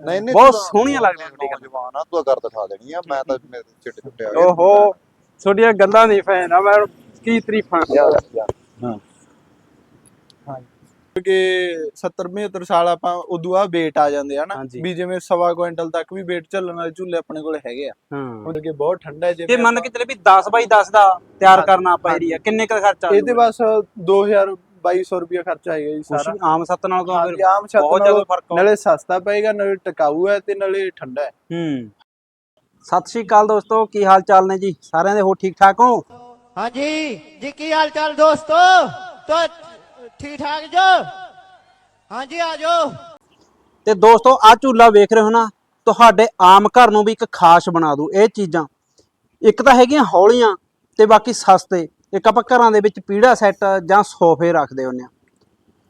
ਨਹੀਂ ਨਹੀਂ ਬਹੁਤ ਸੋਹਣੀਆਂ ਲੱਗਦੀਆਂ ਤੁਹਾਡੀ ਗੱਲਾਂ। ਨੌਜਵਾਨ ਆ ਤੂੰ ਕਰ ਦਿਖਾ ਦੇਣੀ ਆ ਮੈਂ ਤਾਂ ਮੇਰੇ ਚਿੱਟੇ ਚੁੱਟੇ ਆ ਗਏ ਓਹੋ ਤੁਹਾਡੀਆਂ ਗੱਲਾਂ ਨਹੀਂ ਫੈਨ ਆ ਮੈਂ ਕੀ ਤਰੀਫਾਂ ਹਾਂ। ਕਿ 70 75 ਸਾਲ ਆਪਾਂ ਉਦੋਂ ਆ weight ਆ ਜਾਂਦੇ ਆ ਨਾ। ਵੀ ਜਿਵੇਂ ਸਵਾ ਕੁਇੰਟਲ ਤੱਕ ਵੀ weight ਚੱਲਣ ਵਾਲੇ ਝੂਲੇ ਆਪਣੇ ਕੋਲ ਹੈਗੇ ਆ। ਹਾਂ। ਕਿ ਬਹੁਤ ਠੰਡਾ ਹੈ ਤੇ ਜਿਵੇਂ ਮੰਨ ਕੇ ਚੱਲੇ ਵੀ 10 ਬਾਈ 10 ਦਾ ਤਿਆਰ ਕਰਨਾ ਆਪਾਂ ਏਰੀਆ ਕਿੰਨੇ ਕੁ ਖਰਚਾ ਇਹਦੇ ਬਸ 2000 2200 ਰੁਪਏ ਖਰਚਾ ਹੈਗਾ ਜੀ ਕੁਛ ਸਾਰਾ ਵੀ ਆਮ ਸੱਤ ਨਾਲ ਤਾਂ ਹਾਂਜੀ, ਫਿਰ ਆਮ ਛੱਤ ਬਹੁਤ ਨਾਲੋਂ ਜ਼ਿਆਦਾ ਫਰਕ ਆ ਨਾਲੇ ਸਸਤਾ ਪਏਗਾ ਨਾਲੇ ਟਿਕਾਊ ਹੈ ਤੇ ਨਾਲੇ ਠੰਡਾ ਹੈ ਹੂੰ ਸਤਿ ਸ਼੍ਰੀ ਅਕਾਲ ਦੋਸਤੋ ਕੀ ਹਾਲ ਚਾਲ ਨੇ ਜੀ ਸਾਰਿਆਂ ਦੇ ਹੋ ਠੀਕ ਠਾਕ ਹੋ हाँ जी जी की हाल चाल दोस्तों तो ठीक ठाक जो हाँ जी आ जाओ ਤੇ ਦੋਸਤੋ ਆ ਝੂਲਾ ਵੇਖ ਰਹੇ ਹੋ ਨਾ ਤੁਹਾਡੇ ਆਮ ਘਰ ਨੂੰ ਵੀ ਇੱਕ ਖਾਸ ਬਣਾ ਦੂ ਇਹ ਚੀਜ਼ਾਂ ਇੱਕ ਤਾਂ ਹੈਗੀਆਂ ਹੌਲੀਆਂ ਤੇ ਬਾਕੀ ਸਸਤੇ ਇੱਕ ਆਪਾਂ ਘਰਾਂ ਦੇ ਵਿੱਚ ਪੀੜਾ ਸੈੱਟ ਜਾਂ ਸੋਫੇ ਰੱਖਦੇ ਹੁੰਦੇ ਆ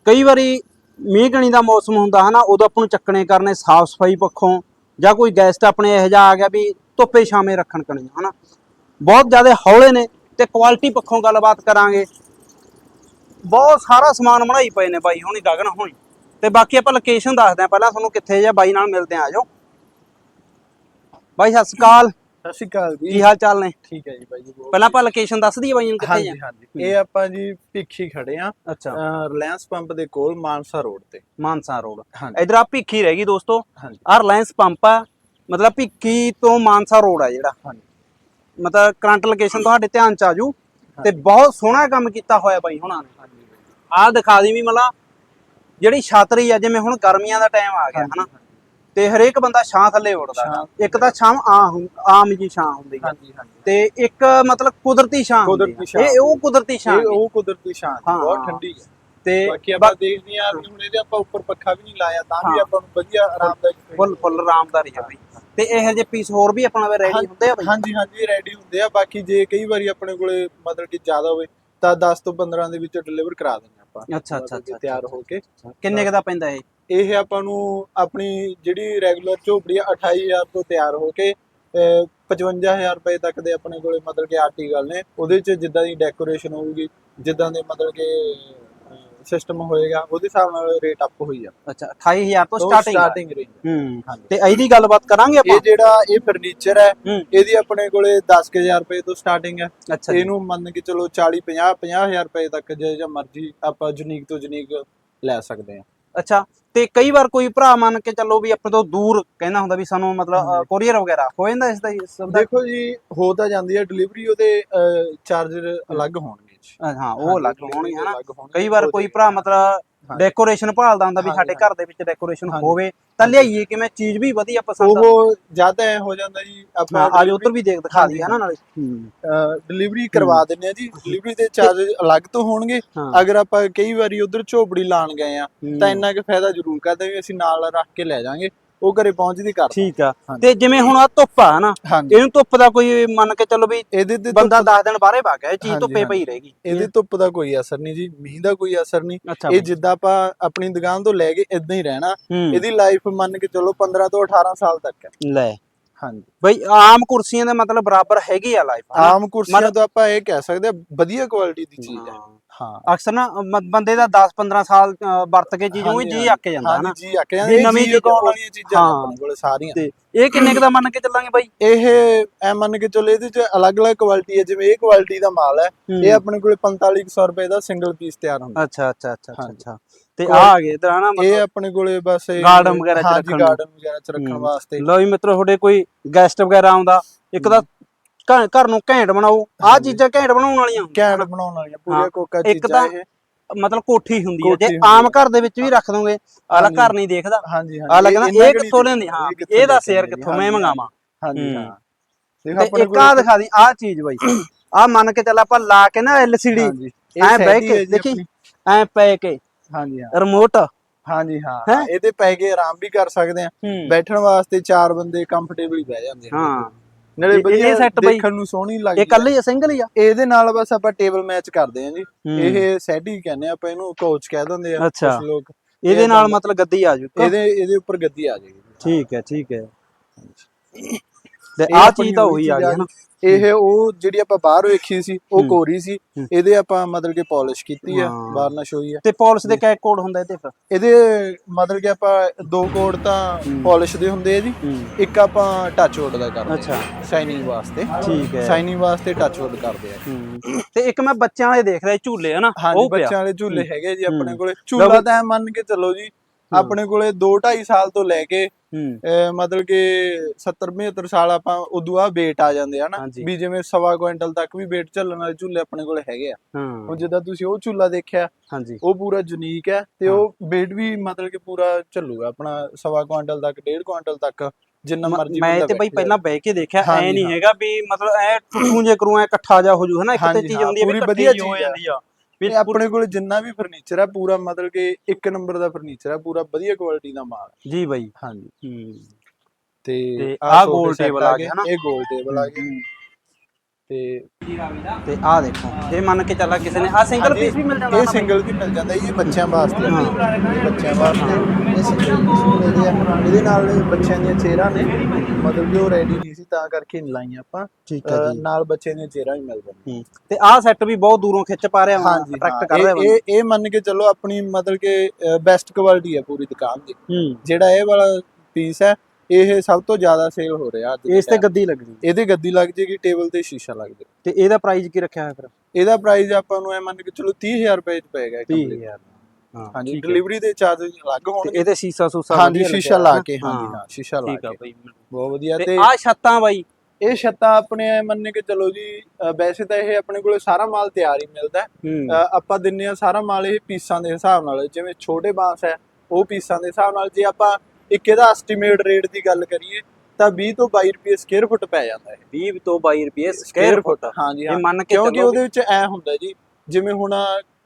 ਕਈ ਵਾਰੀ ਮੀਂਹ ਕਣੀ ਦਾ ਮੌਸਮ ਹੁੰਦਾ ਹਨਾ, ਉਦੋਂ ਆਪਾਂ ਨੂੰ ਚੱਕਣੇ ਕਰਨੇ ਸਾਫ਼ ਸਫ਼ਾਈ ਪੱਖੋਂ ਜਾਂ ਕੋਈ ਗੈਸਟ ਆਪਣੇ ਇਹੋ ਜਿਹਾ ਆ ਗਿਆ ਵੀ ਧੁੱਪੇ ਛਾਵੇਂ ਰੱਖਣ ਕਣੀ ਹਨਾ। ਬਹੁਤ ਜ਼ਿਆਦਾ ਹੌਲੇ ਨੇ ਤੇ ਕੁਆਲਿਟੀ ਪੱਖੋਂ ਗੱਲਬਾਤ ਕਰਾਂਗੇ। ਬਹੁਤ ਸਾਰਾ ਸਮਾਨ ਬਣਾਈ ਪਏ ਨੇ ਬਾਈ ਹੁਣੀ, ਗਗਨ ਹੁਣੀ। ਤੇ ਬਾਕੀ ਆਪਾਂ ਲੋਕੇਸ਼ਨ ਦੱਸਦੇ ਆ ਪਹਿਲਾਂ ਤੁਹਾਨੂੰ ਕਿੱਥੇ ਜਾਂ ਬਾਈ ਨਾਲ ਮਿਲਦੇ ਆ ਆਜੋ ਬਾਈ, ਸਤਿ ਸ਼੍ਰੀ ਅਕਾਲ। ਸਤਿ ਸ਼੍ਰੀ ਅਕਾਲ ਕੀ ਜੀ ਹਾਲ ਚਾਲ ਨੇ? ਠੀਕ ਹੈ ਜੀ ਬਾਈ ਜੀ ਬਹੁਤ- ਪਹਿਲਾਂ ਆਪਾਂ ਲੋਕੇਸ਼ਨ ਦੱਸ ਦਈਏ ਬਾਈ ਨੂੰ ਕਿੱਥੇ ਹਾਂਜੀ ਜਾ ਹਾਂਜੀ। ਇਹ ਆਪਾਂ ਜੀ ਭਿੱਖੀ ਖੜੇ ਆ ਅੱਛਾ। ਰਿਲਾਇੰਸ ਪੰਪ ਦੇ ਕੋਲ ਮਾਨਸਾ ਰੋਡ ਤੇ। ਮਾਨਸਾ ਰੋਡ। ਹਾਂਜੀ। ਇਧਰ ਆ ਭਿੱਖੀ ਰਹਿ ਗਈ ਦੋਸਤੋ। ਹਾਂਜੀ। ਆ ਰਿਲਾਇੰਸ ਪੰਪ ਆ ਮਤਲਬ ਭਿੱਖੀ ਤੋਂ ਮਾਨਸਾ ਰੋਡ ਆ ਜਿਹੜਾ। ਹਾਂਜੀ। ਮਤਲਬ ਕਰੰਟ ਲੋਕੇਸ਼ਨ ਤੁਹਾਡੇ ਧਿਆਨ ਚ ਆਜੂ ਤੇ ਬਹੁਤ ਸੋਹਣਾ ਕੰਮ ਕੀਤਾ ਹੋਇਆ ਬਾਈ ਹੁਣਾਂ ਨੇ। ਹਾਂਜੀ। ਆਹ ਦਿਖਾ ਦੀ ਵੀ ਮਤਲਬ ਜਿਹੜੀ ਛਾਤਰੀ ਆ ਜਿਵੇਂ ਹੁਣ ਗਰਮੀਆਂ ਦਾ ਟਾਈਮ ਆ ਗਿਆ ਹਨਾ? ਤੇ ਹਰੇਕ ਬੰਦਾ ਛਾਂ ਥੱਲੇ ਉੱਡਦਾ। ਇੱਕ ਤਾਂ ਛਾਂ ਹੁੰ- ਆਮ ਜੀ ਛਾਂ ਹੁੰਦੀ ਹੈ। ਤੇ ਇੱਕ ਮਤਲਬ ਕੁਦਰਤੀ ਛਾਂ। ਇਹ ਉਹ ਕੁਦਰਤੀ ਛਾਂ ਇਹ ਉਹ ਕੁਦਰਤੀ ਛਾਂ ਹੈ, ਹਾਂ, ਬਹੁਤ ਹਾਂ। ਠੰਡੀ ਹੈ। ਤੇ ਬਾਕੀ ਆਪਾਂ ਦੇਖਦੇ ਆ ਹੁਣ ਇਹਦੇ ਆਪਾਂ ਉੱਪਰ ਪੱਖਾ ਵੀ ਨਹੀਂ ਲਾਇਆ ਤਾਂ ਵੀ ਹਾਂ। ਆਪਾਂ ਨੂੰ ਵਧੀਆ ਆਰਾਮਦਾਇਕ ਫੁੱਲ ਫੁੱਲ ਆਰਾਮਦਾਰੀ ਆ ਬਈ। ਤੇ ਇਹੋ ਜਿਹੇ ਪੀਸ ਹੋਰ ਵੀ ਆਪਣਾ ਵੇ ਰੈਡੀ ਹੁੰਦੇ ਆ ਬਈ? ਹਾਂਜੀ ਹਾਂਜੀ ਰੈਡੀ ਹੁੰਦੇ ਆ। ਬਾਕੀ ਜੇ ਕਈ ਵਾਰੀ ਆਪਣੇ ਕੋਲੇ ਮਤਲਬ ਕਿ ਜ਼ਿਆਦਾ ਹੋਵੇ ਤਾਂ 10 ਤੋਂ 15 ਦੇ ਵਿੱਚ ਡਿਲੀਵਰ ਕਰਾ ਦਿੰਦੇ ਆਪਾਂ। ਅੱਛਾ, ਅੱਛਾ, ਤਿਆਰ ਹੋ ਕੇ। ਕਿੰਨੇ ਕੁ ਦਾ ਪੈਂਦਾ ਇਹ? ਇਹ ਆਪਾਂ ਨੂੰ ਆਪਣੀ ਜਿਹੜੀ ਰੈਗੂਲਰ ਝੋਪੜੀ ਆ 28000 ਤੋਂ ਤਿਆਰ ਹੋ ਕੇ ਅਹ, 55000 ਰੁਪਏ ਤੱਕ ਦੇ ਆਪਣੇ ਕੋਲੇ ਮਤਲਬ ਕਿ ਆਰਟੀਕਲ ਨੇ। ਉਹਦੇ ਚ ਜਿੱਦਾਂ ਦੀ ਡੈਕੋਰੇਸ਼ਨ ਹੋਊਗੀ ਜਿੱਦਾਂ ਦੇ ਮਤਲਬ ਕਿ ਸਿਸਟਮ ਹੋਏਗਾ ਉਹਦੇ ਹਿਸਾਬ ਨਾਲ ਰੇਟ ਅਪ ਹੋਈ ਆ। ਅੱਛਾ 28000 ਤੋਂ ਸਟਾਰਟਿੰਗ ਸਟਾਰਟਿੰਗ ਰੇਂਜ ਹੂੰ ਹਾਂਜੀ। ਤੇ ਇਹਦੀ ਗੱਲਬਾਤ ਕਰਾਂਗੇ ਆਪਾਂ? ਇਹ ਜਿਹੜਾ ਇਹ ਫਰਨੀਚਰ ਹੈ ਇਹਦੀ ਆਪਣੇ ਕੋਲੇ 10000 ਰੁਪਏ ਤੋਂ ਸਟਾਰਟਿੰਗ ਹੈ ਇਹਨੂੰ ਮੰਨ ਕੇ ਚਲੋ 40 50 50000 ਰੁਪਏ ਤੱਕ ਜੇ ਜਾਂ ਮਰਜ਼ੀ ਆਪਾਂ ਜੁਨੀਕ ਤੋਂ ਜੁਨੀਕ ਲੈ ਸਕਦੇ ਹਾਂ ਅੱਛਾ ਤੇ ਕਈ ਵਾਰ ਕੋਈ ਭਰਾ ਮੰਨ ਕੇ ਚੱਲੋ ਵੀ ਆਪਣੇ ਤੋਂ ਦੂਰ ਕਹਿੰਦਾ ਹੁੰਦਾ ਵੀ ਸਾਨੂੰ ਮਤਲਬ। ਕੋਰੀਅਰ ਵਗੈਰਾ ਹੋ ਜਾਂਦਾ ਇਸ ਦਾ ਹੀ ਸਭ ਦਾ ਦੇਖੋ ਜੀ ਹੋ ਤਾਂ ਜਾਂਦੀ ਹੈ ਡਿਲੀਵਰੀ ਉਹਦੇ ਚਾਰਜਰ ਅਲੱਗ ਹੋਣਗੇ ਜੀ ਹਾਂ ਉਹ ਅਲੱਗ ਹੋਣਗੇ ਹਨਾ ਕਈ ਵਾਰ ਕੋਈ ਭਰਾ ਮਤਲਬ। ਡੈਕੋਰੇਸ਼ਨ ਭਾਲਦਾ ਹੁੰਦਾ ਵੀ ਸਾਡੇ ਘਰ ਦੇ ਵਿੱਚ ਡੈਕੋਰੇਸ਼ਨ। ਹੋਵੇ ਤਾਂ ਲਿਆਈਏ ਕਿਵੇਂ ਚੀਜ਼ ਵੀ ਵਧੀਆ ਪਸੰਦ ਉਹ ਜ਼ਿਆਦਾ ਐ ਹੋ ਜਾਂਦਾ ਜੀ ਆਪਾਂ ਅੱਜ ਉਧਰ ਵੀ ਦੇਖ ਦਿਖਾ ਦਈਏ ਹਨਾ ਨਾਲੇ। ਡਿਲੀਵਰੀ ਕਰਵਾ ਦਿੰਨੇ ਆ ਜੀ। ਡਿਲੀਵਰੀ ਦੇ ਚਾਰਜ ਅਲੱਗ ਤੋਂ ਹੋਣਗੇ। ਅਗਰ ਆਪਾਂ ਕਈ ਵਾਰੀ ਉਧਰ ਝੋਪੜੀ ਲਾਣ ਗਏ ਆ। ਤਾਂ ਇੰਨਾ ਕੁ ਫਾਇਦਾ ਜ਼ਰੂਰ ਕਰਦੇ ਵੀ ਅਸੀਂ ਨਾਲ ਰੱਖ ਕੇ ਲੈ ਜਾਾਂਗੇ ਉਹ ਘਰੇ ਪਹੁੰਚਦੀ ਕਰ ਠੀਕ ਆ। ਤੇ ਜਿਵੇਂ ਹੁਣ ਆ ਧੁੱਪ ਆ ਹਨਾ ਇਹਨੂੰ ਧੁੱਪ ਦਾ ਕੋਈ ਮੰਨ ਕੇ ਚੱਲੋ ਵੀ ਇਹਦੇ ਤੇ ਬੰਦਾ ਧੁੱਪ- 10 ਦਿਨ ਬਾਹਰੇ ਭਾ ਗਿਆ ਇਹ ਚੀਜ਼ ਧੁੱਪੇ ਪਈ। ਰਹੇਗੀ। ਇਹਦੇ ਧੁੱਪ ਦਾ ਕੋਈ ਅਸਰ ਨਹੀਂ ਜੀ ਮੀਂਹ ਦਾ ਕੋਈ ਅਸਰ ਨਹੀਂ। ਇਹ ਜਿੱਦਾਂ ਆਪਾਂ ਆਪਣੀ ਦੁਕਾਨ ਤੋਂ ਲੈ ਕੇ ਇਦਾਂ ਹੀ ਰਹਿਣਾ ਇਹਦੀ ਲਾਈਫ ਮੰਨ ਕੇ ਚਲੋ 15 ਤੋਂ 18 ਸਾਲ ਤੱਕ ਹੈ। ਲੈ। ਹਾਂਜੀ। ਬਈ ਆਮ ਕੁਰਸੀਆਂ ਦੇ ਮਤਲਬ ਬਰਾਬਰ ਹੈਗੀ ਆ ਲਾਈਫ ਆਮ ਕੁਰਸੀਆਂ ਤੋਂ ਆਪਾਂ ਇਹ ਕਹਿ ਸਕਦੇ ਆ ਵਧੀਆ ਕੁਆਲਿਟੀ ਦੀ ਚੀਜ਼ ਹੈ। ਹਾਂ। ਅਕਸਰ ਨਾ ਮ- ਬੰਦੇ ਦਾ 10 15 ਸਾਲ ਅ, ਵਰਤ ਕੇ ਚੀਜ਼ ਉਹੀ ਜੀ ਅੱਕ ਜਾਂਦਾ ਹਨਾ ਹਾਂਜੀ ਜੀ ਆਕੇ ਵੀ ਇਹ ਨਵੀਂ ਕਾਉਣ ਵਾਲੀਆਂ ਚੀਜ਼ਾਂ ਨੇ ਹਾਂ। ਆਪਣੇ ਕੋਲ ਸਾਰੀਆਂ। ਤੇ ਇਹ ਕਿੰਨੇ ਕੁ ਦਾ ਮੰਨ ਕੇ ਚੱਲਾਂਗੇ ਬਾਈ? ਇਹ ਐ ਮੰਨ ਕੇ ਚਲੋ ਇਹਦੇ ਚ ਅਲੱਗ-ਅਲੱਗ ਕੁਆਲਿਟੀ ਹੈ। ਜਿਵੇਂ ਇਹ ਕੁਆਲਿਟੀ ਦਾ ਮਾਲ ਹੈ ਇਹ ਆਪਣੇ ਕੋਲ 4500 ਰੁਪਏ ਦਾ ਸਿੰਗਲ ਪੀਸ ਤਿਆਰ ਹੁੰਦਾ। ਅੱਛਾ ਅੱਛਾ ਅੱਛਾ ਅੱਛਾ, ਤੇ ਆ ਆ ਗਏ ਇਧਰ ਹਨਾ ਇਹ ਆਪਣੇ ਕੋਲੇ ਬਸ ਇਹ Garden ਵਗੈਰਾ ਚ ਰੱਖਣ ਨੂੰ। ਗਾਰਡਨ ਵਗੈਰਾ ਚ ਰੱਖਣ ਹੂੰ। ਵਾਸਤੇ। ਲਓ ਜੀ ਮਿੱਤਰੋ ਤੁਹਾਡੇ ਕੋਈ ਗੈਸਟ ਵਗੈਰਾ ਆਉਂਦਾ ਇੱਕ ਤਾਂ ਘਰ ਘਰ ਨੂੰ ਘੈਂਟ ਬਣਾਓ। ਆ ਹਾਂਜੀ। ਚੀਜ਼ਾਂ ਘੈਂਟ ਬਣਾਉਣ ਵਾਲੀਆਂ ਕੈਂਡ। ਬਣਾਉਣ ਵਾਲੀਆਂ। ਪੂਰੀਆਂ ਕੋਕਾ ਇੱਕ ਚੀਜ਼ਾਂ ਤਾਂ ਇਹ। ਮਤਲਬ ਕੋਠੀ ਹੁੰਦੀ ਹੈ ਜੇ ਆਮ। ਘਰ ਦੇ ਵਿੱਚ ਵੀ ਰੱਖ ਦੋਗੇ ਆਲਾ। ਘਰ ਨਹੀਂ ਦੇਖਦਾ। ਹਾਂਜੀ ਹਾਂਜੀ। ਕਹਿੰਦਾ ਇੰਨਾ ਇਹ ਕਿੱਥੋਂ ਲੈਂਦੀ ਹਾਂ ਇਹ ਸ਼ੇਅਰ ਆਉਂਦੀ, ਕਿੱਥੋਂ? ਮੈਂ ਮੰਗਾਵਾਂ। ਹਾਂਜੀ ਹੂੰ। ਦੇਖੋ ਤੇ ਆਪਣੇ ਇੱਕ ਆ ਦਿਖਾ ਦੀ ਆ ਚੀਜ਼ ਬਾਈ। ਆ ਮੰਨ ਕੇ ਚੱਲ ਆਪਾਂ ਲਾ ਕੇ ਨਾ LCD ਹਾਂਜੀ। ਐ ਇਹ ਬਹਿ ਸੈਟੀ ਕੇ ਜੀ ਦੇਖੀ ਆਪਣੀ। ਐ ਪੈ ਕੇ। ਹਾਂਜੀ ਹਾਂ। ਰਿਮੋਟ। ਹਾਂਜੀ ਹਾਂ। ਇਹਦੇ ਪੈ ਕੇ ਆਰਾਮ ਵੀ ਕਰ ਸਕਦੇ ਆ। ਬੈਠਣ ਵਾਸਤੇ ਚਾਰ ਬੰਦੇ ਕੰਫਰਟੇਬਲ ਬਹਿ ਜਾਂਦੇ ਆ। ਹਾਂ। ਨਾਲੇ ਵਧੀਆ set ਬਈ- ਦੇਖਣ ਨੂੰ ਸੋਹਣੀ ਲੱਗਦੀ ਇਹ ਕੱਲੀ ਆ ਸਿੰਗਲ ਹੀ ਆ? ਇਹਦੇ ਨਾਲ ਬਸ ਆਪਾਂ ਟੇਬਲ ਮੈਚ ਕਰਦੇ ਆ ਜੀ। ਹੂੰ। ਇਹ ਸੈਟ ਹੀ ਕਹਿੰਦੇ ਆਪਾਂ ਇਹਨੂੰ ਕੋਚ ਕਹਿ ਦਿੰਦੇ ਆ। ਕੁਝ ਲੋਕ। ਇਹਦੇ ਇਹ ਨਾਲ ਮਤਲਬ ਗੱਦੀ ਆ ਜੂ ਇਹਦੇ ਇਹਦੇ ਉੱਪਰ ਗੱਦੀ ਆ ਜਾਏਗੀ ਠੀਕ ਹੈ ਠੀਕ ਹੈ। ਤੇ ਆਹ ਚੀਜ਼ ਤਾਂ ਉਹੀ ਆ ਗਈ ਹਨਾ ਇਹ ਉਹ ਜਿਹੜੀ ਆਪਾਂ ਬਾਹਰ ਵੇਖੀ ਸੀ ਉਹ। ਕੋਰੀ ਸੀ। ਇਹਦੇ ਆਪਾਂ ਮਤਲਬ ਕਿ ਪਾਲਿਸ਼ ਕੀਤੀ ਆ। ਵਾਰਨਿਸ਼ ਹੋਈ ਆ। ਤੇ ਪਾਲਿਸ਼ ਦੇ ਕਿਆ ਕੋਡ ਹੁੰਦਾ ਇਹਦੇ ਫਿਰ? ਇਹਦੇ ਮਤਲਬ ਕਿ ਆਪਾਂ ਦੋ ਕੋਡ ਤਾਂ। ਪਾਲਿਸ਼ ਦੇ ਹੁੰਦੇ ਆ ਜੀ। ਇੱਕ ਆਪਾਂ ਟੱਚ ਵੁੱਡ ਦਾ ਕਰਦੇ ਅੱਛਾ। ਸ਼ਾਈਨਿੰਗ ਵਾਸਤੇ। ਠੀਕ ਹੈ। ਸ਼ਾਈਨਿੰਗ ਵਾਸਤੇ ਟੱਚ ਵੁੱਡ ਕਰਦੇ ਆ। ਤੇ ਇੱਕ ਮੈਂ ਬੱਚਿਆਂ ਵਾਲੇ ਦੇਖ ਰਿਹਾ ਝੂਲੇ ਹਨਾ ਉਹ ਬੱਚਿਆਂ ਵਾਲੇ ਝੂਲੇ ਹੈਗੇ ਜੀ ਆਪਣੇ। ਕੋਲੇ। ਝੂਲਾ ਤਾਂ ਮੰਨ ਕੇ ਚੱਲੋ ਜੀ ਆਪਣੇ ਕੋਲੇ 2 2.5 ਸਾਲ ਤੋਂ ਲੈ ਕੇ ਹੂੰ ਮਤਲਬ ਕਿ 70 75 ਸਾਲ ਆਪਾਂ ਉਦੋਂ ਆ weight ਆ ਜਾਂਦੇ ਆ ਨਾ। ਵੀ ਜਿਵੇਂ ਸਵਾ ਕੁਇੰਟਲ ਤੱਕ ਵੀ weight ਚੱਲਣ ਵਾਲੇ ਝੂਲੇ ਆਪਣੇ ਕੋਲੇ ਹੈਗੇ ਆ ਹਾਂ ਹੁਣ ਜਿੱਦਾਂ ਤੁਸੀਂ ਉਹ ਝੂਲਾ ਦੇਖਿਆ ਉਹ ਪੂਰਾ ਯੂਨੀਕ ਹੈ ਤੇ ਹਾਂ। ਉਹ weight ਵੀ ਮਤਲਬ ਕਿ ਪੂਰਾ ਚੱਲੂਗਾ ਆਪਣਾ ਸਵਾ ਕੁਇੰਟਲ ਤੱਕ ਡੇਢ ਕੁਇੰਟਲ ਤੱਕ ਜਿੰਨਾ ਮਰਜ਼ੀ ਮੈਂ ਤੇ ਬਈ ਪਹਿਲਾਂ ਬਹਿ ਕੇ ਦੇਖਿਆ ਐ ਨਹੀਂ ਹਾਂ। ਹੈਗਾ ਵੀ ਮਤਲਬ ਐ ਟੁੱਟੂ ਜੇ ਕਰੂੰ ਐ ਇਕੱਠਾ ਜਾ ਹੋ ਜੂ ਹਨਾ ਇੱਕ ਤੇ ਚੀਜ਼ ਹਾਂ, ਹੁੰਦੀ ਹੈ ਵੀ ਇਕੱਠੀ ਹੋ। ਜਾਂਦੀ ਆ ਵੀ ਆਪਣੇ ਕੋਲ ਜਿੰਨਾ ਵੀ ਫਰਨੀਚਰ ਹੈ ਪੂਰਾ ਮਤਲਬ ਕਿ ਇੱਕ ਨੰਬਰ ਦਾ ਫਰਨੀਚਰ ਹੈ ਪੂਰਾ ਵਧੀਆ ਕੁਆਲਿਟੀ ਦਾ ਮਾਲ। ਜੀ ਬਾਈ। ਹਾਂਜੀ। ਹੂੰ। ਤੇ goal set table ਆ ਗਿਆ ਨਾ? ਇਹ ਗੋਲ ਟੇਬਲ ਆ ਗਿਆ ਤੇ ਤੇ ਆਹ ਦੇਖੋ ਇਹ ਮੰਨ ਕੇ ਚੱਲਾ ਕਿਸੇ ਨੇ ਆ ਸਿੰਗਲ ਪੀਸ ਵੀ ਮਿਲ ਜਾਂਦਾ ਇਹ? ਸਿੰਗਲ ਵੀ ਮਿਲ ਜਾਂਦਾ ਜੀ, ਇਹ ਬੱਚਿਆਂ ਵਾਸਤੇ ਆ। ਹਾਂ। ਇਹ ਬੱਚਿਆਂ ਵਾਸਤੇ। ਇਹ ਸਿੰਗਲ ਪੀਸ ਮਿਲਦੇ ਆ। ਇਹਦੇ ਨਾਲ ਬੱਚਿਆਂ ਦੀਆਂ ਚੇਅਰਾਂ ਨੇ। ਮਤਲਬ ਕਿ ਉਹ ਰੈਡੀ ਨਹੀਂ ਸੀ ਤਾਂ ਕਰਕੇ ਨਹੀਂ ਲਾਈਆਂ ਆਪਾਂ। ਠੀਕ ਅਹ ਨਾਲ ਬੱਚਿਆਂ ਦੀਆਂ ਚੇਅਰਾਂ ਵੀ ਮਿਲ ਜਾਂਦੀਆਂ। ਹੂੰ। ਤੇ ਆਹ ਸੈੱਟ ਵੀ ਬਹੁਤ ਦੂਰੋਂ ਖਿੱਚ ਪਾ ਰਿਹਾ ਹਾਂਜੀ ਅਟਰੈਕਟ ਹਾਂ, ਕਰ ਰਿਹਾ ਇਹ ਬੰਦਾ। ਇਹ ਇਹ ਮੰਨ ਕੇ ਚੱਲੋ ਆਪਣੀ ਮਤਲਬ ਕਿ ਬੈਸਟ ਕੁਆਲਿਟੀ ਹੈ ਪੂਰੀ ਦੁਕਾਨ ਦੀ। ਹੂੰ। ਜਿਹੜਾ ਇਹ ਵਾਲਾ ਪੀਸ ਹੈ ਇਹ ਸਭ ਤੋਂ ਜ਼ਿਆਦਾ ਸੇਲ ਹੋ ਰਿਹਾ ਅੱਜ ਇਸ ਤੇ। ਗੱਦੀ ਲੱਗਦੀ ਇਹਦੇ ਗੱਦੀ ਲੱਗ ਜੇਗੀ ਟੇਬਲ ਤੇ ਸ਼ੀਸ਼ਾ ਲੱਗ ਜੇ ਤੇ ਇਹਦਾ ਪ੍ਰਾਈਸ ਕੀ ਰੱਖਿਆ ਹੋਇਆ ਫਿਰ? ਇਹਦਾ ਪ੍ਰਾਈਸ ਆਪਾਂ ਨੂੰ ਐ ਮੰਨ ਕੇ ਚਲੋ 30000 ਰੁਪਏ ਚ ਪਏਗਾ ਇਹ complete। 30000 ਹਾਂ ਹਾਂਜੀ। ਡਿਲੀਵਰੀ ਦੇ ਚਾਰजेस ਅਲੱਗ ਹੋਣਗੇ। ਇਹਦੇ ਸ਼ੀਸ਼ਾ ਸੂਸਾ ਹਾਂਜੀ ਸ਼ੀਸ਼ਾ ਲਾ? ਕੇ ਹਾਂਜੀ ਹਾਂ ਸ਼ੀਸ਼ਾ ਲਾ ਠੀਕ ਆ ਕੇ। ਬਾਈ ਬਹੁਤ ਵਧੀਆ ਤੇ ਆਹ ਛੱਤਾਂ ਬਾਈ? ਇਹ ਛੱਤਾਂ ਆਪਣੇ ਐ ਮੰਨ ਕੇ ਚਲੋ ਜੀ ਵੈਸੇ ਤਾਂ ਇਹ ਆਪਣੇ ਕੋਲੇ ਸਾਰਾ ਮਾਲ ਤਿਆਰ ਹੀ ਮਿਲਦਾ। ਆਪਾਂ ਦਿੰਨੇ ਆ ਸਾਰਾ ਮਾਲ ਇਹ ਪੀਸਾਂ ਦੇ ਹਿਸਾਬ ਨਾਲ। ਜਿਵੇਂ ਛੋਟੇ ਬਾਂਸ ਹੈ ਉਹ ਪੀਸਾਂ ਦੇ ਹਿਸਾਬ ਨਾਲ ਜੇ ਆਪਾਂ ਇੱਕ ਇਹਦਾ ਐਸਟੀਮੇਟ ਰੇਟ ਦੀ ਗੱਲ ਕਰੀਏ ਤਾਂ 20 ਤੋਂ 22 ਰੁਪਏ ਸਕੁਅਰ ਫੁੱਟ ਪੈ ਜਾਂਦਾ ਹੈ 20 ਤੋਂ 22 ਰੁਪਏ ਸਕੁਅਰ ਫੁੱਟ ਹਾਂਜੀ ਇਹ ਮੰਨ ਕੇ ਕਿਉਂਕਿ ਉਹਦੇ ਵਿੱਚ ਐ ਹੁੰਦਾ ਜੀ ਜਿਵੇਂ ਹੁਣ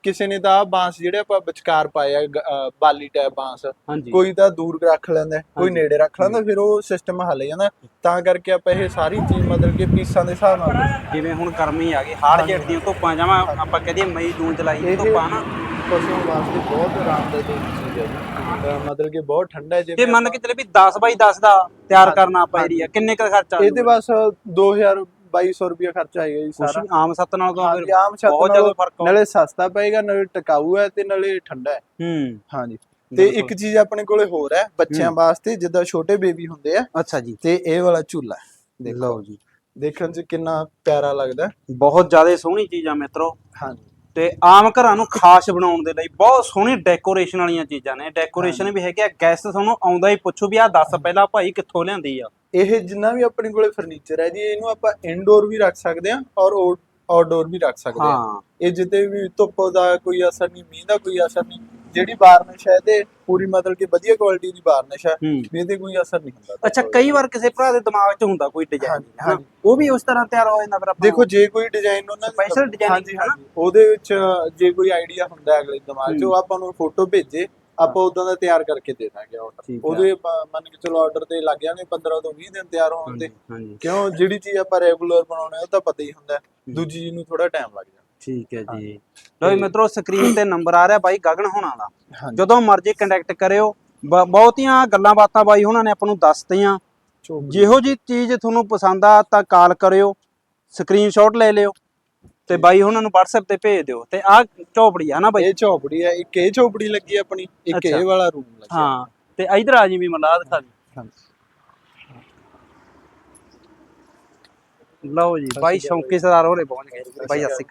ਕਿਸੇ ਨੇ ਤਾਂ ਬਾਂਸ ਜਿਹੜੇ ਆਪਾਂ ਵਿਚਕਾਰ ਪਾਏ ਆ ਗ- ਅ, ਬਾਲੀ ਟੈਪ ਬਾਂਸ ਕੋਈ ਤਾਂ ਦੂਰ ਰੱਖ ਲੈਂਦਾ ਕੋਈ। ਨੇੜੇ ਰੱਖ ਲੈਂਦਾ ਫਿਰ ਉਹ ਸਿਸਟਮ ਹੱਲ ਜਾਂਦਾ। ਤਾਂ ਕਰਕੇ ਆਪਾਂ ਇਹ ਸਾਰੀ ਚੀਜ਼ ਮਤਲਬ ਕਿ ਪੀਸਾਂ ਦੇ ਹਿਸਾਬ ਨਾਲ ਜਿਵੇਂ ਹੁਣ ਗਰਮੀ ਆ ਗਈ ਹਾੜ ਜੇਠ ਦੀਆਂ ਧੁੱਪਾਂ ਜਾਵਾਂ ਆਪਾਂ ਕਹਦੇ ਮਈ ਜੂਨ ਜੁਲਾਈ ਧੁੱਪਾਂ ਨਾ। ਪਸ਼ੂਆਂ ਵਾਸਤੇ ਬਹੁਤ ਆਰਾਮਦਾਇਕ ਚੀਜ਼ ਹੈ ਜੀ। ਅਹ ਮਤਲਬ ਕਿ ਬਹੁਤ ਠੰਡਾ ਹੈ ਜਿਵੇਂ ਮੰਨ ਕੇ ਚੱਲੇ ਵੀ 10 ਬਾਈ 10 ਦਾ ਤਿਆਰ ਹਾਂਜੀ, ਕਰਨਾ ਆਪਾਂ ਹਾਂਜੀ। ਏਰੀਆ ਕਿੰਨੇ ਕੁ ਖਰਚਾ ਆਪਾਂ- ਇਹਦੇ ਬਸ 2000 2200 ਰੁਪਏ ਖਰਚਾ ਆਏਗਾ ਜੀ ਕੁਛ ਸਾਰਾ। ਵੀ ਆਮ ਸੱਤ ਨਾਲ ਤਾਂ ਹਾਂਜੀ, ਫਿਰ ਆਮ ਛੱਤ ਬਹੁਤ ਨਾਲੋਂ ਜ਼ਿਆਦਾ ਫ਼ਰਕ ਆ ਨਾਲੇ ਸਸਤਾ ਪਏਗਾ ਨਾਲੇ ਟਿਕਾਊ ਹੈ ਤੇ ਨਾਲੇ ਠੰਡਾ ਹੈ। ਹੂੰ। ਹਾਂਜੀ। ਤੇ ਇੱਕ ਚੀਜ਼ ਆਪਣੇ ਕੋਲੇ ਹੋਰ ਹੈ ਬੱਚਿਆਂ ਹੂੰ। ਵਾਸਤੇ ਜਿੱਦਾਂ ਛੋਟੇ ਬੇਬੀ ਹੁੰਦੇ ਆ ਅੱਛਾ ਜੀ। ਤੇ ਇਹ ਵਾਲਾ ਝੂਲਾ ਹੈ। ਦੇਖੋ। ਲਓ ਜੀ। ਦੇਖਣ 'ਚ ਕਿੰਨਾ ਪਿਆਰਾ ਲੱਗਦਾ ਹੈ। ਬਹੁਤ ਜ਼ਿਆਦਾ ਸੋਹਣੀ ਚੀਜ਼ ਆ ਮਿੱਤਰੋ। ਹਾਂਜੀ। ਤੇ ਆਮ ਘਰਾਂ ਨੂੰ ਖਾਸ ਬਣਾਉਣ ਦੇ ਲਈ ਬਹੁਤ ਸੋਹਣੀ ਡੈਕੋਰੇਸ਼ਨ ਵਾਲੀਆਂ ਚੀਜ਼ਾਂ ਨੇ। ਡੈਕੋਰੇਸ਼ਨ ਵੀ ਹੈਗੇ ਆ ਗੈਸਟ ਤੁਹਾਨੂੰ ਆਉਂਦਾ ਹੀ ਪੁੱਛੋ ਵੀ ਆਹ ਦੱਸ ਪਹਿਲਾਂ ਭਾਈ ਕਿੱਥੋਂ ਲਿਆਂਦੀ ਆ। ਇਹ ਜਿੰਨਾ ਵੀ ਆਪਣੇ ਕੋਲੇ ਫਰਨੀਚਰ ਹੈ ਜੀ ਇਹਨੂੰ ਆਪਾਂ ਇਨਡੋਰ ਵੀ ਰੱਖ ਸਕਦੇ ਹਾਂ ਔਰ ਆਊਟਡੋਰ ਵੀ ਰੱਖ ਸਕਦੇ ਹਾਂ। ਇਹ ਜਿੱਤੇ ਵੀ ਧੁੱਪ ਦਾ ਕੋਈ ਅਸਰ ਨਹੀਂ ਮੀਂਹ ਦਾ ਕੋਈ ਅਸਰ ਨਹੀਂ। ਜਿਹੜੀ ਵਾਰਨਿਸ਼ ਹੈ ਤੇ ਪੂਰੀ ਮਤਲਬ ਕਿ ਵਧੀਆ ਕੁਆਲਿਟੀ ਦੀ ਵਾਰਨਿਸ਼ ਹੈ ਹੂੰ। ਵੀ ਇਹਦੇ ਕੋਈ ਅਸਰ ਨਹੀਂ ਹੁੰਦਾ। ਅੱਛਾ ਕਈ ਵਾਰ ਕਿਸੇ ਭਰਾ ਦੇ ਦਿਮਾਗ 'ਚ ਹੁੰਦਾ ਕੋਈ ਡਿਜ਼ਾਈਨ ਹਾਂਜੀ, ਹਾਂਜੀ। ਉਹ ਵੀ ਉਸ ਤਰ੍ਹਾਂ ਤਿਆਰ ਹੋ ਜਾਂਦਾ ਫਿਰ ਆਪਾਂ ਦੇਖੋ ਜੇ ਕੋਈ ਡਿਜ਼ਾਈਨ ਉਹਨਾਂ ਦਾ- Special designing ਹਾਂਜੀ ਹਾਂਜੀ। ਉਹਦੇ ਵਿੱਚ ਜੇ ਕੋਈ ਆਈਡੀਆ ਹੁੰਦਾ ਹੈ ਅਗਲੇ ਦਿਮਾਗ 'ਚ ਹੂੰ। ਉਹ ਆਪਾਂ ਨੂੰ ਫੋਟੋ ਭੇਜੇ ਆਪਾਂ ਉਦਾਂ ਦਾ ਤਿਆਰ ਕਰਕੇ ਦੇ ਦਾਂਗੇ ਆਰਡਰ ਠੀਕ ਹੈ। ਉਹਦੇ ਆਪਾਂ ਮੰਨ ਕੇ ਚਲੋ ਆਰਡਰ ਤੇ ਲੱਗ ਜਾਣਗੇ 15 ਤੋਂ 20 ਦਿਨ ਤਿਆਰ ਹੋਣ ਤੇ। ਹਾਂਜੀ ਕਿਉਂ? ਜਿਹੜੀ ਚੀਜ਼ ਆਪਾਂ ਰੈਗੂਲਰ ਬਣਾਉਣਾ ਉਹ ਤਾਂ ਪਤਾ ਹੀ ਹੁੰਦਾ ਹੈ। ਦੂਜੀ ਚੀਜ਼ ਨੂੰ ਥੋੜਾ ਟਾਈਮ ਲੱਗ ਜਾਂਦਾ। ਠੀਕ ਹੈ ਜੀ। ਲਓ ਜੀ ਮਿੱਤਰੋ ਸਕਰੀਨ ਤੇ ਨੰਬਰ ਆ ਰਿਹਾ ਬਾਈ ਗਗਨ ਹੋਣਾ ਦਾ। ਜਦੋਂ ਮਰਜ਼ੀ ਕੰਟੈਕਟ ਕਰਿਓ। ਬਹੁਤੀਆਂ ਗੱਲਾਂ ਬਾਤਾਂ ਬਾਈ ਉਹਨਾਂ ਨੇ ਆਪਾਂ ਨੂੰ ਦੱਸਤੀਆਂ। ਜਿਹੋ ਜੀ ਚੀਜ਼ ਤੁਹਾਨੂੰ ਪਸੰਦ ਆ ਤਾਂ ਕਾਲ ਕਰਿਓ। ਸਕਰੀਨਸ਼ਾਟ ਲੈ ਲਿਓ। ਤੇ ਬਾਈ ਉਹਨਾਂ ਨੂੰ WhatsApp ਤੇ ਭੇਜ ਦਿਓ। ਤੇ ਆਹ ਝੋਪੜੀ ਆ ਨਾ ਬਾਈ? ਇਹ ਝੋਪੜੀ ਹੈ ਇੱਕ ਇਹ ਝੋਪੜੀ ਲੱਗੀ ਆਪਣੀ ਇੱਕ। ਇਹ ਵਾਲਾ ਰੂਮ ਲੱਗਿਆ। ਹਾਂ ਤੇ ਇਧਰ ਆ ਜੀ ਵੀ ਮਲਾ ਦਿਖਾ ਦੀ। ਲਓ ਜੀ ਬਾਈ ਸ਼ੌਂਕੀ ਸਰਦਾਰ ਹੋਰੇ ਪਹੁੰਚ ਗਏ। ਬਾਈ ਸਤਿ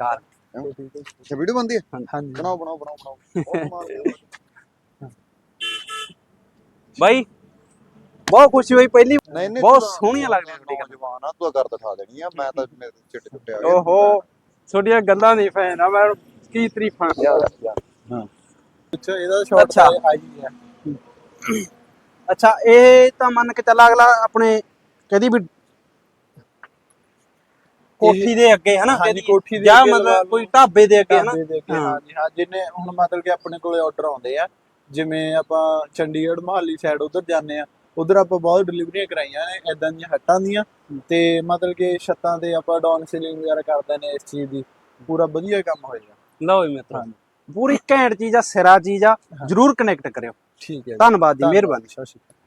ਇਹ ਵੀਡੀਓ ਬੰਦੀ ਹੈ? ਹਾਂਜੀ। ਬਣਾਓ ਬਣਾਓ ਬਣਾਓ ਬਣਾਓ। ਬਾਈ ਬਹੁਤ ਖੁਸ਼ੀ ਹੋਈ ਪਹਿਲੀ ਨਹੀਂ ਨਹੀਂ ਬਹੁਤ ਤੂੰ ਤਾਂ ਸੋਹਣੀਆਂ ਲੱਗਦੀਆਂ ਤੁਹਾਡੀ ਗੱਲਾਂ। ਨੌਜਵਾਨ ਆ ਤੂੰ ਤਾਂ ਕਰ ਦਿਖਾ ਦੇਣੀ ਆ ਮੈਂ ਤਾਂ ਮੇਰੇ ਚਿੱਟੇ ਚੁੱਟੇ ਆ ਗਏ ਓਹੋ ਤੁਹਾਡੀਆਂ ਗੱਲਾਂ ਨਹੀਂ ਫੈਨ ਆ ਮੈਂ ਕੀ ਤਰੀਫਾਂ ਯਾਰ ਯਾਰ। ਹਾਂ। ਅੱਛਾ ਇਹਦਾ ਸ਼ਾਰਟ ਅੱਛਾ। ਹਾਈ ਹੈ। ਅੱਛਾ ਇਹ ਤਾਂ ਮੰਨ ਕੇ ਚੱਲਾ ਅਗਲਾ ਆਪਣੇ ਕਹਦੀ ਵੀ ਕੋਠੀ ਦੇ ਅੱਗੇ ਹਨਾ ਹਾਂਜੀ, ਕਹਦੀ ਕੋਠੀ ਦੇ ਜਾਂ ਮਤਲਬ। ਕੋਈ ਢਾਬੇ ਦੇ ਅੱਗੇ ਹਨਾ। ਹਾਂਜੀ ਹਾਂ ਜਿੰਨੇ ਹੁਣ ਮਤਲਬ ਕਿ ਆਪਣੇ ਕੋਲੇ ਆਰਡਰ ਆਉਂਦੇ ਆ ਜਿਵੇਂ ਆਪਾਂ ਚੰਡੀਗੜ੍ਹ ਮਹਾਲੀ ਸਾਈਡ ਉਧਰ ਜਾਂਦੇ ਆ ਉਧਰ ਆਪਾਂ ਬਹੁਤ ਡਿਲੀਵਰੀਆਂ ਕਰਾਈਆਂ ਨੇ ਐਦਾਂ ਦੀਆਂ ਹੱਟਾਂ ਦੀਆਂ ਤੇ ਮਤਲਬ ਕਿ ਛੱਤਾਂ ਤੇ ਆਪਾਂ ਡਾਊਨ ਸੀਲਿੰਗ ਵਗੈਰਾ ਕਰਦੇ ਨੇ ਇਸ ਚੀਜ਼ ਦੀ ਪੂਰਾ ਵਧੀਆ ਕੰਮ ਹੋਏਗਾ ਲਓ ਜੀ ਮਿੱਤਰੋ। ਪੂਰੀ ਘੈਂਟ ਚੀਜ਼ ਆ ਸਿਰਾ ਚੀਜ਼ ਆ ਜਰੂਰ ਕਨੈਕਟ ਕਰਿਓ ਠੀਕ ਹੈ। ਧੰਨਵਾਦ ਜੀ ਮਿਹਰਬਾਨੀ ਸਤਿ ਸ਼੍ਰੀ ਅਕਾਲ